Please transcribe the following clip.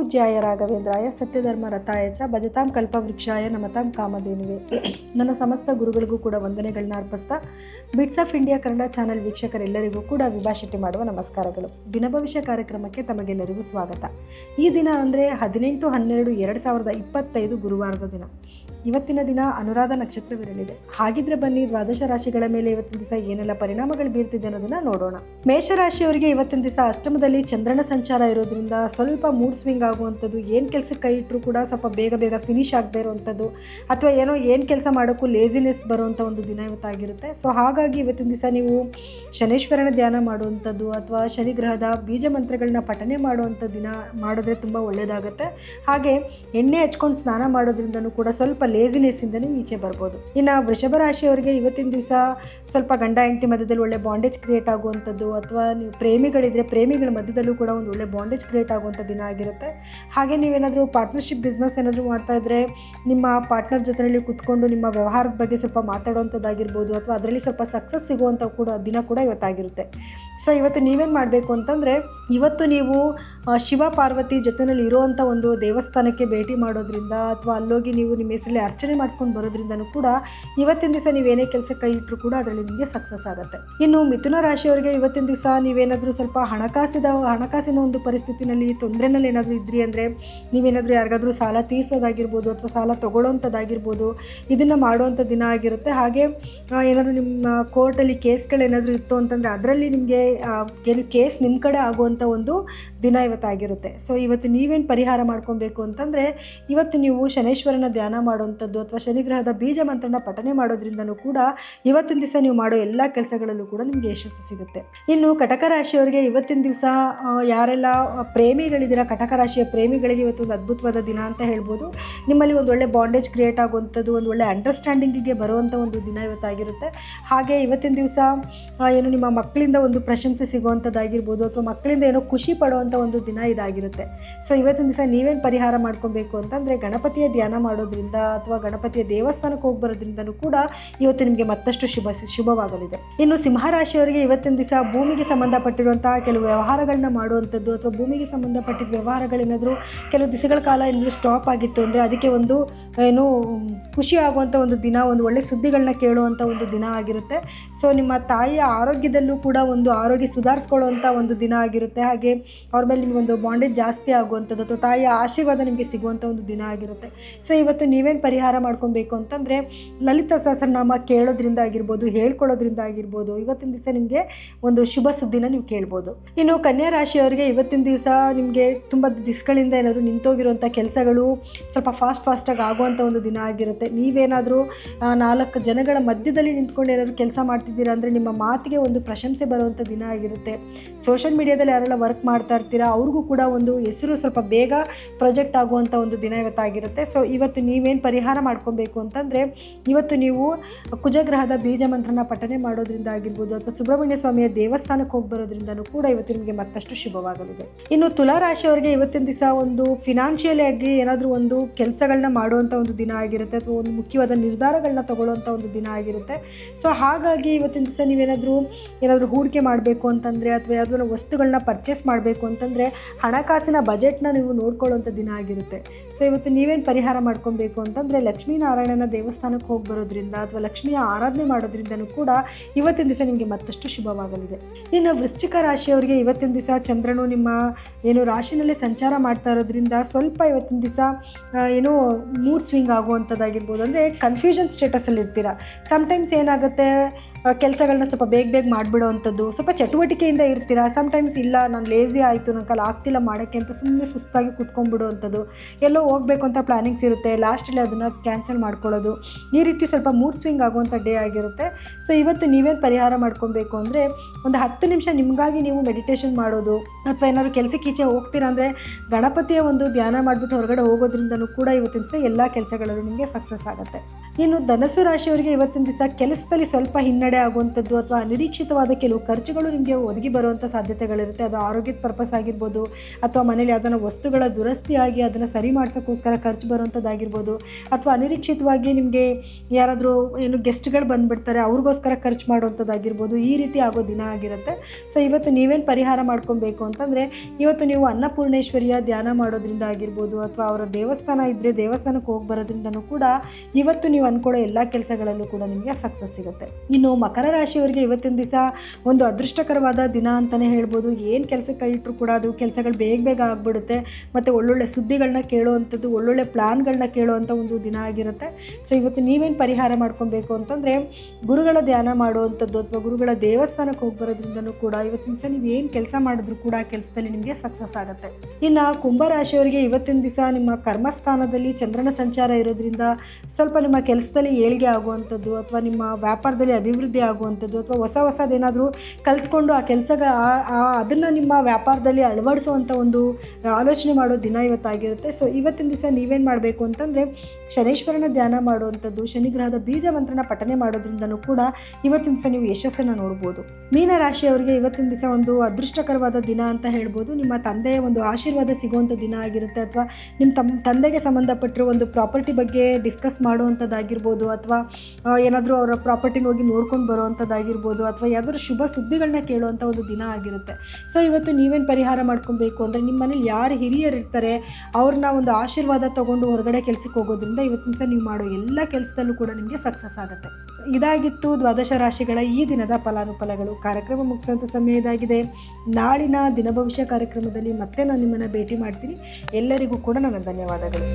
ಪೂಜ್ಯಾಯ ರಾಘವೇಂದ್ರಾಯ, ಸತ್ಯಧರ್ಮ ರಥಾಯ ಚ ಭಜತಾಂ ಕಲ್ಪವೃಕ್ಷಾಯ ನಮತಾಂ ಕಾಮಧೇನುವೆ. ನನ್ನ ಸಮಸ್ತ ಗುರುಗಳಿಗೂ ಕೂಡ ವಂದನೆಗಳನ್ನ ಅರ್ಪಿಸ್ತಾ bits of India Kannada channel ವೀಕ್ಷಕರೆಲ್ಲರಿಗೂ ಕೂಡ ವಿಭಾಷೆಟ್ಟಿ ಮಾಡುವ ನಮಸ್ಕಾರಗಳು. ದಿನಭವಿಷ್ಯ ಕಾರ್ಯಕ್ರಮಕ್ಕೆ ತಮಗೆಲ್ಲರಿಗೂ ಸ್ವಾಗತ. ಈ ದಿನ ಅಂದರೆ ಹದಿನೆಂಟು ಹನ್ನೆರಡು ಎರಡು ಸಾವಿರದ ಇಪ್ಪತ್ತೈದು ಗುರುವಾರದ ದಿನ. ಇವತ್ತಿನ ದಿನ ಅನುರಾಧ ನಕ್ಷತ್ರವಿರಲಿದೆ. ಹಾಗಿದ್ರೆ ಬನ್ನಿ, ದ್ವಾದಶ ರಾಶಿಗಳ ಮೇಲೆ ಇವತ್ತಿನ ದಿವಸ ಏನೆಲ್ಲ ಪರಿಣಾಮಗಳು ಬೀರ್ತಿದೆ ಅನ್ನೋದನ್ನ ನೋಡೋಣ. ಮೇಷರಾಶಿಯವರಿಗೆ ಇವತ್ತಿನ ದಿವಸ ಅಷ್ಟಮದಲ್ಲಿ ಚಂದ್ರನ ಸಂಚಾರ ಇರೋದ್ರಿಂದ ಸ್ವಲ್ಪ ಮೂಡ್ ಸ್ವಿಂಗ್ ಆಗುವಂಥದ್ದು, ಏನು ಕೆಲಸಕ್ಕೆ ಕೈ ಇಟ್ಟರು ಕೂಡ ಸ್ವಲ್ಪ ಬೇಗ ಬೇಗ ಫಿನಿಶ್ ಆಗದೇ ಇರುವಂಥದ್ದು, ಅಥವಾ ಏನೋ ಏನು ಕೆಲಸ ಮಾಡೋಕ್ಕೂ ಲೇಸಿನೆಸ್ ಬರುವಂಥ ಒಂದು ದಿನ ಇವತ್ತಾಗಿರುತ್ತೆ. ಸೊ ಹಾಗಾಗಿ ಇವತ್ತಿನ ದಿವಸ ನೀವು ಶನೇಶ್ವರನ ಧ್ಯಾನ ಮಾಡುವಂಥದ್ದು, ಅಥವಾ ಶನಿ ಗ್ರಹದ ಬೀಜ ಮಂತ್ರಗಳನ್ನ ಪಠನೆ ಮಾಡುವಂಥ ದಿನ ಮಾಡಿದ್ರೆ ತುಂಬ ಒಳ್ಳೆಯದಾಗುತ್ತೆ ಹಾಗೆ ಎಣ್ಣೆ ಹಚ್ಕೊಂಡು ಸ್ನಾನ ಮಾಡೋದ್ರಿಂದನೂ ಕೂಡ ಸ್ವಲ್ಪ ಲೇಸಿನೆಸ್ಸಿಂದ ನೀವು ಈಚೆ ಬರ್ಬೋದು. ಇನ್ನು ವೃಷಭ ರಾಶಿಯವರಿಗೆ ಇವತ್ತಿನ ದಿವಸ ಸ್ವಲ್ಪ ಗಂಡ ಹೆಂಡತಿ ಮಧ್ಯದಲ್ಲಿ ಒಳ್ಳೆ ಬಾಂಡೇಜ್ ಕ್ರಿಯೇಟ್ ಆಗುವಂಥದ್ದು ಅಥವಾ ನೀವು ಪ್ರೇಮಿಗಳಿದ್ರೆ ಪ್ರೇಮಿಗಳ ಮಧ್ಯದಲ್ಲೂ ಕೂಡ ಒಂದು ಒಳ್ಳೆ ಬಾಂಡೇಜ್ ಕ್ರಿಯೇಟ್ ಆಗುವಂಥ ದಿನ ಆಗಿರುತ್ತೆ. ಹಾಗೆ ನೀವೇನಾದರೂ ಪಾರ್ಟ್ನರ್ಶಿಪ್ ಬಿಸ್ನೆಸ್ ಏನಾದರೂ ಮಾಡ್ತಾ ಇದ್ರೆ ನಿಮ್ಮ ಪಾರ್ಟ್ನರ್ ಜೊತೆಯಲ್ಲಿ ಕುತ್ಕೊಂಡು ನಿಮ್ಮ ವ್ಯವಹಾರದ ಬಗ್ಗೆ ಸ್ವಲ್ಪ ಮಾತಾಡುವಂಥದ್ದಾಗಿರ್ಬೋದು ಅಥವಾ ಅದರಲ್ಲಿ ಸ್ವಲ್ಪ ಸಕ್ಸಸ್ ಸಿಗುವಂಥ ಕೂಡ ದಿನ ಕೂಡ ಇವತ್ತಾಗಿರುತ್ತೆ. ಸೊ ಇವತ್ತು ನೀವೇನು ಮಾಡಬೇಕು ಅಂತಂದರೆ, ಇವತ್ತು ನೀವು ಶಿವ ಪಾರ್ವತಿ ಜೊತೆಯಲ್ಲಿ ಇರೋವಂಥ ಒಂದು ದೇವಸ್ಥಾನಕ್ಕೆ ಭೇಟಿ ಮಾಡೋದ್ರಿಂದ ಅಥವಾ ಅಲ್ಲೋಗಿ ನೀವು ನಿಮ್ಮ ಹೆಸರಲ್ಲಿ ಅರ್ಚನೆ ಮಾಡಿಸ್ಕೊಂಡು ಬರೋದ್ರಿಂದನೂ ಕೂಡ ಇವತ್ತಿನ ದಿವಸ ನೀವೇನೇ ಕೆಲಸ ಕೈ ಇಟ್ಟರು ಕೂಡ ಅದರಲ್ಲಿ ನಿಮಗೆ ಸಕ್ಸಸ್ ಆಗುತ್ತೆ. ಇನ್ನು ಮಿಥುನ ರಾಶಿಯವರಿಗೆ ಇವತ್ತಿನ ದಿವಸ ನೀವೇನಾದರೂ ಸ್ವಲ್ಪ ಹಣಕಾಸಿದ, ಹಣಕಾಸಿನ ಒಂದು ಪರಿಸ್ಥಿತಿನಲ್ಲಿ ತೊಂದರೆನಲ್ಲಿ ಏನಾದರೂ ಇದ್ರಿ ಅಂದರೆ ನೀವೇನಾದರೂ ಯಾರಿಗಾದರೂ ಸಾಲ ತೀರಿಸೋದಾಗಿರ್ಬೋದು ಅಥವಾ ಸಾಲ ತೊಗೊಳ್ಳೋಂಥದ್ದಾಗಿರ್ಬೋದು, ಇದನ್ನು ಮಾಡುವಂಥ ದಿನ ಆಗಿರುತ್ತೆ. ಹಾಗೆ ಏನಾದರೂ ನಿಮ್ಮ ಕೋರ್ಟಲ್ಲಿ ಕೇಸ್ಗಳೇನಾದರೂ ಇತ್ತು ಅಂತಂದರೆ ಅದರಲ್ಲಿ ನಿಮಗೆ ಕೇಸ್ ನಿಮ್ಮ ಕಡೆ ಆಗುವಂಥ ಒಂದು ದಿನ ಇವತ್ತಾಗಿರುತ್ತೆ. ಸೊ ಇವತ್ತು ನೀವೇನು ಪರಿಹಾರ ಮಾಡ್ಕೊಬೇಕು ಅಂತಂದರೆ, ಇವತ್ತು ನೀವು ಶನೇಶ್ವರನ ಧ್ಯಾನ ಮಾಡುವಂಥದ್ದು ಅಥವಾ ಶನಿಗ್ರಹದ ಬೀಜ ಮಂತ್ರನ ಪಠನೆ ಮಾಡೋದ್ರಿಂದನೂ ಕೂಡ ಇವತ್ತಿನ ದಿವಸ ನೀವು ಮಾಡೋ ಎಲ್ಲ ಕೆಲಸಗಳಲ್ಲೂ ಕೂಡ ನಿಮಗೆ ಯಶಸ್ಸು ಸಿಗುತ್ತೆ. ಇನ್ನು ಕಟಕ ರಾಶಿಯವರಿಗೆ ಇವತ್ತಿನ ದಿವಸ ಯಾರೆಲ್ಲ ಪ್ರೇಮಿಗಳಿದ್ದೀರಾ, ಕಟಕ ರಾಶಿಯ ಪ್ರೇಮಿಗಳಿಗೆ ಇವತ್ತು ಒಂದು ಅದ್ಭುತವಾದ ದಿನ ಅಂತ ಹೇಳ್ಬೋದು. ನಿಮ್ಮಲ್ಲಿ ಒಂದು ಒಳ್ಳೆ ಬಾಂಡೇಜ್ ಕ್ರಿಯೇಟ್ ಆಗುವಂಥದ್ದು, ಒಂದು ಒಳ್ಳೆ ಅಂಡರ್ಸ್ಟ್ಯಾಂಡಿಂಗಿಗೆ ಬರುವಂಥ ಒಂದು ದಿನ ಇವತ್ತಾಗಿರುತ್ತೆ. ಹಾಗೆ ಇವತ್ತಿನ ದಿವಸ ಏನು ನಿಮ್ಮ ಮಕ್ಕಳಿಂದ ಒಂದು ಪ್ರಶಂಸೆ ಸಿಗುವಂಥದ್ದಾಗಿರ್ಬೋದು ಅಥವಾ ಮಕ್ಕಳಿಂದ ಏನೋ ಖುಷಿ ಪಡುವಂಥ ಒಂದು ದಿನ ಇದಾಗಿರುತ್ತೆ. ಸೊ ಇವತ್ತಿನ ದಿವಸ ನೀವೇನು ಪರಿಹಾರ ಮಾಡ್ಕೊಬೇಕು ಅಂತಂದರೆ ಗಣಪತಿಯ ಧ್ಯಾನ ಮಾಡೋದ್ರಿಂದ ಅಥವಾ ಗಣಪತಿಯ ದೇವಸ್ಥಾನಕ್ಕೆ ಹೋಗಿ ಬರೋದ್ರಿಂದನೂ ಕೂಡ ಇವತ್ತು ನಿಮಗೆ ಮತ್ತಷ್ಟು ಶುಭ, ಶುಭವಾಗಲಿದೆ. ಇನ್ನು ಸಿಂಹರಾಶಿಯವರಿಗೆ ಇವತ್ತಿನ ದಿವಸ ಭೂಮಿಗೆ ಸಂಬಂಧಪಟ್ಟಿರುವಂತಹ ಕೆಲವು ವ್ಯವಹಾರಗಳನ್ನ ಮಾಡುವಂಥದ್ದು ಅಥವಾ ಭೂಮಿಗೆ ಸಂಬಂಧಪಟ್ಟಿದ್ದ ವ್ಯವಹಾರಗಳೇನಾದರೂ ಕೆಲವು ದಿವಸಗಳ ಕಾಲ ಏನಾದರೂ ಸ್ಟಾಪ್ ಆಗಿತ್ತು ಅಂದರೆ ಅದಕ್ಕೆ ಒಂದು, ಏನು, ಖುಷಿ ಆಗುವಂಥ ಒಂದು ದಿನ, ಒಂದು ಒಳ್ಳೆ ಸುದ್ದಿಗಳನ್ನ ಕೇಳುವಂಥ ಒಂದು ದಿನ ಆಗಿರುತ್ತೆ. ಸೊ ನಿಮ್ಮ ತಾಯಿಯ ಆರೋಗ್ಯದಲ್ಲೂ ಕೂಡ ಒಂದು ಆರೋಗ್ಯ ಸುಧಾರಿಸ್ಕೊಳ್ಳುವಂಥ ಒಂದು ದಿನ ಆಗಿರುತ್ತೆ. ಹಾಗೆ ಅವ್ರ ಮೇಲೆ ನಿಮಗೊಂದು ಬಾಂಡೇಜ್ ಜಾಸ್ತಿ ಆಗುವಂಥದ್ದು ಅಥವಾ ತಾಯಿಯ ಆಶೀರ್ವಾದ ನಿಮಗೆ ಸಿಗುವಂಥ ಒಂದು ದಿನ ಆಗಿರುತ್ತೆ. ಸೊ ಇವತ್ತು ನೀವೇನು ಪರಿಹಾರ ಮಾಡ್ಕೊಬೇಕು ಅಂತಂದರೆ, ಲಲಿತ ಸಹಸ್ರನಾಮ ಕೇಳೋದ್ರಿಂದ ಆಗಿರ್ಬೋದು, ಹೇಳ್ಕೊಳ್ಳೋದ್ರಿಂದ ಆಗಿರ್ಬೋದು, ಇವತ್ತಿನ ದಿವಸ ನಿಮಗೆ ಒಂದು ಶುಭ ಸುದ್ದಿನ ನೀವು ಕೇಳ್ಬೋದು. ಇನ್ನು ಕನ್ಯಾ ರಾಶಿಯವರಿಗೆ ಇವತ್ತಿನ ದಿವಸ ನಿಮಗೆ ತುಂಬ ದಿಸ್ಗಳಿಂದ ಏನಾದರೂ ನಿಂತೋಗಿರುವಂಥ ಕೆಲಸಗಳು ಸ್ವಲ್ಪ ಫಾಸ್ಟ್ ಫಾಸ್ಟಾಗಿ ಆಗುವಂಥ ಒಂದು ದಿನ ಆಗಿರುತ್ತೆ. ನೀವೇನಾದರೂ ನಾಲ್ಕು ಜನಗಳ ಮಧ್ಯದಲ್ಲಿ ನಿಂತ್ಕೊಂಡು ಏನಾದರೂ ಕೆಲಸ ಮಾಡ್ತಿದ್ದೀರಾ ಅಂದರೆ ನಿಮ್ಮ ಮಾತಿಗೆ ಒಂದು ಪ್ರಶಂಸೆ ಬರುವಂಥ ದಿನ ಆಗಿರುತ್ತೆ. ಸೋಷಿಯಲ್ ಮೀಡಿಯಾದಲ್ಲಿ ಯಾರೆಲ್ಲ ವರ್ಕ್ ಮಾಡ್ತಾ ಇರ್ತೀರಾ ಅವ್ರಿಗೂ ಕೂಡ ಒಂದು ಹೆಸರು ಸ್ವಲ್ಪ ಬೇಗ ಪ್ರೊಜೆಕ್ಟ್ ಆಗುವಂಥ ಒಂದು ದಿನ ಇವತ್ತಾಗಿರುತ್ತೆ. ಸೊ ಇವತ್ತು ನೀವೇನು ಪರಿಹಾರ ಮಾಡ್ಕೊಬೇಕು ಅಂತಂದರೆ, ಇವತ್ತು ನೀವು ಕುಜಗ್ರಹದ ಬೀಜ ಮಂತ್ರನ ಪಠನೆ ಮಾಡೋದ್ರಿಂದ ಆಗಿರ್ಬೋದು ಅಥವಾ ಸುಬ್ರಹ್ಮಣ್ಯ ಸ್ವಾಮಿಯ ದೇವಸ್ಥಾನಕ್ಕೆ ಹೋಗಿ ಬರೋದ್ರಿಂದನೂ ಕೂಡ ಇವತ್ತು ನಿಮಗೆ ಮತ್ತಷ್ಟು ಶುಭವಾಗಲಿದೆ. ಇನ್ನು ತುಲಾ ರಾಶಿಯವರಿಗೆ ಇವತ್ತಿನ ದಿವಸ ಒಂದು ಫಿನಾನ್ಷಿಯಲಿ ಆಗಿ ಏನಾದರೂ ಒಂದು ಕೆಲಸಗಳನ್ನ ಮಾಡುವಂಥ ಒಂದು ದಿನ ಆಗಿರುತ್ತೆ ಅಥವಾ ಒಂದು ಮುಖ್ಯವಾದ ನಿರ್ಧಾರಗಳನ್ನ ತಗೊಳ್ಳುವಂಥ ಒಂದು ದಿನ ಆಗಿರುತ್ತೆ. ಸೊ ಹಾಗಾಗಿ ಇವತ್ತಿನ ದಿವಸ ನೀವೇನಾದರೂ ಏನಾದರೂ ಹೂಡಿಕೆ ಮಾಡಬೇಕು ಅಂತಂದರೆ ಅಥವಾ ಯಾವುದಾದ್ರು ವಸ್ತುಗಳನ್ನ ಪರ್ಚೇಸ್ ಮಾಡಬೇಕು ಅಂತಂದರೆ ಹಣಕಾಸಿನ ಬಜೆಟ್ನ ನೀವು ನೋಡ್ಕೊಳ್ಳೋಂಥ ದಿನ ಆಗಿರುತ್ತೆ. ಸೊ ಇವತ್ತು ನೀವೇನು ಪರಿಹಾರ ಮಾಡ್ಕೊಬೇಕು ಅಂತಂದರೆ ಲಕ್ಷ್ಮೀನಾರಾಯಣನ ದೇವಸ್ಥಾನಕ್ಕೆ ಹೋಗಿ ಬರೋದ್ರಿಂದ ಅಥವಾ ಲಕ್ಷ್ಮಿಯ ಆರಾಧನೆ ಮಾಡೋದ್ರಿಂದನೂ ಕೂಡ ಇವತ್ತಿನ ದಿವಸ ನಿಮಗೆ ಮತ್ತಷ್ಟು ಶುಭವಾಗಲಿದೆ. ಇನ್ನು ವೃಶ್ಚಿಕ ರಾಶಿಯವರಿಗೆ ಇವತ್ತಿನ ದಿವಸ ಚಂದ್ರನು ನಿಮ್ಮ ಏನು ರಾಶಿನಲ್ಲೇ ಸಂಚಾರ ಮಾಡ್ತಾ ಇರೋದ್ರಿಂದ ಸ್ವಲ್ಪ ಇವತ್ತಿನ ದಿವಸ ಏನು ಮೂಡ್ ಸ್ವಿಂಗ್ ಆಗುವಂಥದ್ದಾಗಿರ್ಬೋದು ಅಂದರೆ ಕನ್ಫ್ಯೂಷನ್ ಸ್ಟೇಟಸಲ್ಲಿ ಇರ್ತೀರ ಸಮ್ಟೈಮ್ಸ್ ಏನಾಗುತ್ತೆ? ಕೆಲಸಗಳನ್ನ ಸ್ವಲ್ಪ ಬೇಗ ಬೇಗ ಮಾಡಿಬಿಡೋವಂಥದ್ದು ಸ್ವಲ್ಪ ಚಟುವಟಿಕೆಯಿಂದ ಇರ್ತೀರಾ? ಸಮ್ಟೈಮ್ಸ್ ಇಲ್ಲ, ನಾನು ಲೇಸಿ ಆಯಿತು ನನ್ನ ಕಾಲ ಆಗ್ತಿಲ್ಲ ಮಾಡೋಕ್ಕೆ ಅಂತ ಸುಮ್ಮನೆ ಸುಸ್ತಾಗಿ ಕುತ್ಕೊಂಡ್ಬಿಡುವಂಥದ್ದು ಎಲ್ಲೋ ಹೋಗಬೇಕು ಅಂತ ಪ್ಲ್ಯಾನಿಂಗ್ಸ್ ಇರುತ್ತೆ ಲಾಸ್ಟಲ್ಲಿ ಅದನ್ನು ಕ್ಯಾನ್ಸಲ್ ಮಾಡ್ಕೊಳ್ಳೋದು. ಈ ರೀತಿ ಸ್ವಲ್ಪ ಮೂಡ್ ಸ್ವಿಂಗ್ ಆಗುವಂಥ ಡೇ ಆಗಿರುತ್ತೆ. ಸೊ ಇವತ್ತು ನೀವೇನು ಪರಿಹಾರ ಮಾಡ್ಕೊಬೇಕು ಅಂದರೆ, ಒಂದು ಹತ್ತು ನಿಮಿಷ ನಿಮಗಾಗಿ ನೀವು ಮೆಡಿಟೇಷನ್ ಮಾಡೋದು, ಅಥವಾ ಏನಾದ್ರು ಕೆಲಸಕ್ಕೆ ಈಚೆ ಹೋಗ್ತೀರಾ ಅಂದರೆ, ಗಣಪತಿಯ ಒಂದು ಧ್ಯಾನ ಮಾಡಿಬಿಟ್ಟು ಹೊರಗಡೆ ಹೋಗೋದ್ರಿಂದನೂ ಕೂಡ ಇವತ್ತಿನ ಸಹ ಎಲ್ಲ ಕೆಲಸಗಳಲ್ಲೂ ನಿಮಗೆ ಸಕ್ಸಸ್ ಆಗುತ್ತೆ. ಇನ್ನು ಧನಸು ರಾಶಿಯವರಿಗೆ ಇವತ್ತಿನ ದಿವಸ ಕೆಲಸದಲ್ಲಿ ಸ್ವಲ್ಪ ಹಿನ್ನಡೆ ಆಗುವಂಥದ್ದು ಅಥವಾ ಅನಿರೀಕ್ಷಿತವಾದ ಕೆಲವು ಖರ್ಚುಗಳು ನಿಮಗೆ ಒದಗಿ ಬರುವಂಥ ಸಾಧ್ಯತೆಗಳಿರುತ್ತೆ. ಅದು ಆರೋಗ್ಯದ ಪರ್ಪಸ್ ಆಗಿರ್ಬೋದು ಅಥವಾ ಮನೇಲಿ ಅದನ್ನು ವಸ್ತುಗಳ ದುರಸ್ತಿಯಾಗಿ ಅದನ್ನು ಸರಿ ಮಾಡಿಸೋಕ್ಕೋಸ್ಕರ ಖರ್ಚು ಬರುವಂಥದ್ದಾಗಿರ್ಬೋದು ಅಥವಾ ಅನಿರೀಕ್ಷಿತವಾಗಿ ನಿಮಗೆ ಯಾರಾದರೂ ಏನು ಗೆಸ್ಟ್ಗಳು ಬಂದುಬಿಡ್ತಾರೆ, ಅವ್ರಿಗೋಸ್ಕರ ಖರ್ಚು ಮಾಡುವಂಥದ್ದಾಗಿರ್ಬೋದು ಈ ರೀತಿ ಆಗೋ ದಿನ ಆಗಿರುತ್ತೆ. ಸೊ, ಇವತ್ತು ನೀವೇನು ಪರಿಹಾರ ಮಾಡ್ಕೊಬೇಕು ಅಂತಂದರೆ, ಇವತ್ತು ನೀವು ಅನ್ನಪೂರ್ಣೇಶ್ವರಿಯ ಧ್ಯಾನ ಮಾಡೋದ್ರಿಂದ ಆಗಿರ್ಬೋದು ಅಥವಾ ಅವರ ದೇವಸ್ಥಾನ ಇದ್ದರೆ ದೇವಸ್ಥಾನಕ್ಕೆ ಹೋಗಿ ಬರೋದ್ರಿಂದನೂ ಕೂಡ ಇವತ್ತು ನೀವು ಅಂದ್ಕೊಳ್ಳೋ ಎಲ್ಲ ಕೆಲಸಗಳಲ್ಲೂ ಕೂಡ ನಿಮಗೆ ಸಕ್ಸಸ್ ಸಿಗುತ್ತೆ. ಇನ್ನು ಮಕರ ರಾಶಿಯವರಿಗೆ ಇವತ್ತಿನ ದಿವಸ ಒಂದು ಅದೃಷ್ಟಕರವಾದ ದಿನ ಅಂತಲೇ ಹೇಳ್ಬೋದು. ಏನು ಕೆಲಸಕ್ಕೆ ಇಟ್ಟರು ಕೂಡ ಅದು ಕೆಲಸಗಳು ಬೇಗ ಬೇಗ ಆಗಿಬಿಡುತ್ತೆ. ಮತ್ತು ಒಳ್ಳೊಳ್ಳೆ ಸುದ್ದಿಗಳನ್ನ ಕೇಳುವಂಥದ್ದು, ಒಳ್ಳೊಳ್ಳೆ ಪ್ಲ್ಯಾನ್ಗಳನ್ನ ಕೇಳುವಂಥ ಒಂದು ದಿನ ಆಗಿರುತ್ತೆ. ಸೊ ಇವತ್ತು ನೀವೇನು ಪರಿಹಾರ ಮಾಡ್ಕೊಬೇಕು ಅಂತಂದರೆ ಗುರುಗಳ ಧ್ಯಾನ ಮಾಡುವಂಥದ್ದು ಅಥವಾ ಗುರುಗಳ ದೇವಸ್ಥಾನಕ್ಕೆ ಹೋಗಿ ಬರೋದ್ರಿಂದನೂ ಕೂಡ ಇವತ್ತಿನ ದಿವಸ ನೀವು ಏನು ಕೆಲಸ ಮಾಡಿದ್ರು ಕೂಡ ಆ ಕೆಲಸದಲ್ಲಿ ನಿಮಗೆ ಸಕ್ಸಸ್ ಆಗುತ್ತೆ. ಇನ್ನು ಕುಂಭರಾಶಿಯವರಿಗೆ ಇವತ್ತಿನ ದಿವಸ ನಿಮ್ಮ ಕರ್ಮಸ್ಥಾನದಲ್ಲಿ ಚಂದ್ರನ ಸಂಚಾರ ಇರೋದ್ರಿಂದ ಸ್ವಲ್ಪ ನಿಮ್ಮ ಕೆಲಸದಲ್ಲಿ ಏಳಿಗೆ ಆಗುವಂಥದ್ದು ಅಥವಾ ನಿಮ್ಮ ವ್ಯಾಪಾರದಲ್ಲಿ ಅಭಿವೃದ್ಧಿ ಆಗುವಂಥದ್ದು ಅಥವಾ ಹೊಸ ಹೊಸದೇನಾದರೂ ಕಲ್ತ್ಕೊಂಡು ಆ ಕೆಲಸಗ ಅದನ್ನು ನಿಮ್ಮ ವ್ಯಾಪಾರದಲ್ಲಿ ಅಳವಡಿಸುವಂಥ ಒಂದು ಆಲೋಚನೆ ಮಾಡೋ ದಿನ ಇವತ್ತಾಗಿರುತ್ತೆ. ಸೊ ಇವತ್ತಿನ ದಿವಸ ನೀವೇನು ಮಾಡಬೇಕು ಅಂತಂದರೆ ಶನೇಶ್ವರನ ಧ್ಯಾನ ಮಾಡುವಂಥದ್ದು, ಶನಿಗ್ರಹದ ಬೀಜ ಮಂತ್ರನ ಪಠನೆ ಮಾಡೋದ್ರಿಂದನೂ ಕೂಡ ಇವತ್ತಿನ ದಿವಸ ನೀವು ಯಶಸ್ಸನ್ನು ನೋಡ್ಬೋದು. ಮೀನ ರಾಶಿಯವರಿಗೆ ಇವತ್ತಿನ ದಿವಸ ಒಂದು ಅದೃಷ್ಟಕರವಾದ ದಿನ ಅಂತ ಹೇಳ್ಬೋದು. ನಿಮ್ಮ ತಂದೆಯ ಒಂದು ಆಶೀರ್ವಾದ ಸಿಗುವಂಥ ದಿನ ಆಗಿರುತ್ತೆ ಅಥವಾ ನಿಮ್ಮ ತಮ್ಮ ತಂದೆಗೆ ಸಂಬಂಧಪಟ್ಟಿರೋ ಒಂದು ಪ್ರಾಪರ್ಟಿ ಬಗ್ಗೆ ಡಿಸ್ಕಸ್ ಮಾಡುವಂಥದ್ದಾಗಿರ್ಬೋದು ಅಥವಾ ಏನಾದರೂ ಅವರ ಪ್ರಾಪರ್ಟಿನ ಹೋಗಿ ನೋಡ್ಕೊಂಡು ಬರುವಂಥದ್ದಾಗಿರ್ಬೋದು ಅಥವಾ ಯಾವ್ದಾದ್ರು ಶುಭ ಸುದ್ದಿಗಳನ್ನ ಕೇಳುವಂಥ ಒಂದು ದಿನ ಆಗಿರುತ್ತೆ. ಸೊ ಇವತ್ತು ನೀವೇನು ಪರಿಹಾರ ಮಾಡ್ಕೊಬೇಕು ಅಂದರೆ ನಿಮ್ಮ ಮನೇಲಿ ಯಾರು ಹಿರಿಯರು ಇರ್ತಾರೆ ಅವ್ರನ್ನ ಒಂದು ಆಶೀರ್ವಾದ ತೊಗೊಂಡು ಹೊರಗಡೆ ಕೆಲಸಕ್ಕೆ ಹೋಗೋದ್ರಿಂದ ಇವತ್ತಿನ ಸಹ ನೀವು ಮಾಡೋ ಎಲ್ಲ ಕೆಲಸದಲ್ಲೂ ಕೂಡ ನಿಮಗೆ ಸಕ್ಸಸ್ ಆಗುತ್ತೆ. ಇದಾಗಿತ್ತು ದ್ವಾದಶ ರಾಶಿಗಳ ಈ ದಿನದ ಫಲಾನುಫಲಗಳು. ಕಾರ್ಯಕ್ರಮ ಮುಗಿಸುವಂಥ ಸಮಯ ಇದಾಗಿದೆ. ನಾಳಿನ ದಿನ ಭವಿಷ್ಯ ಕಾರ್ಯಕ್ರಮದಲ್ಲಿ ಮತ್ತೆ ನಾನು ನಿಮ್ಮನ್ನು ಭೇಟಿ ಮಾಡ್ತೀನಿ. ಎಲ್ಲರಿಗೂ ಕೂಡ ನನ್ನ ಧನ್ಯವಾದಗಳು.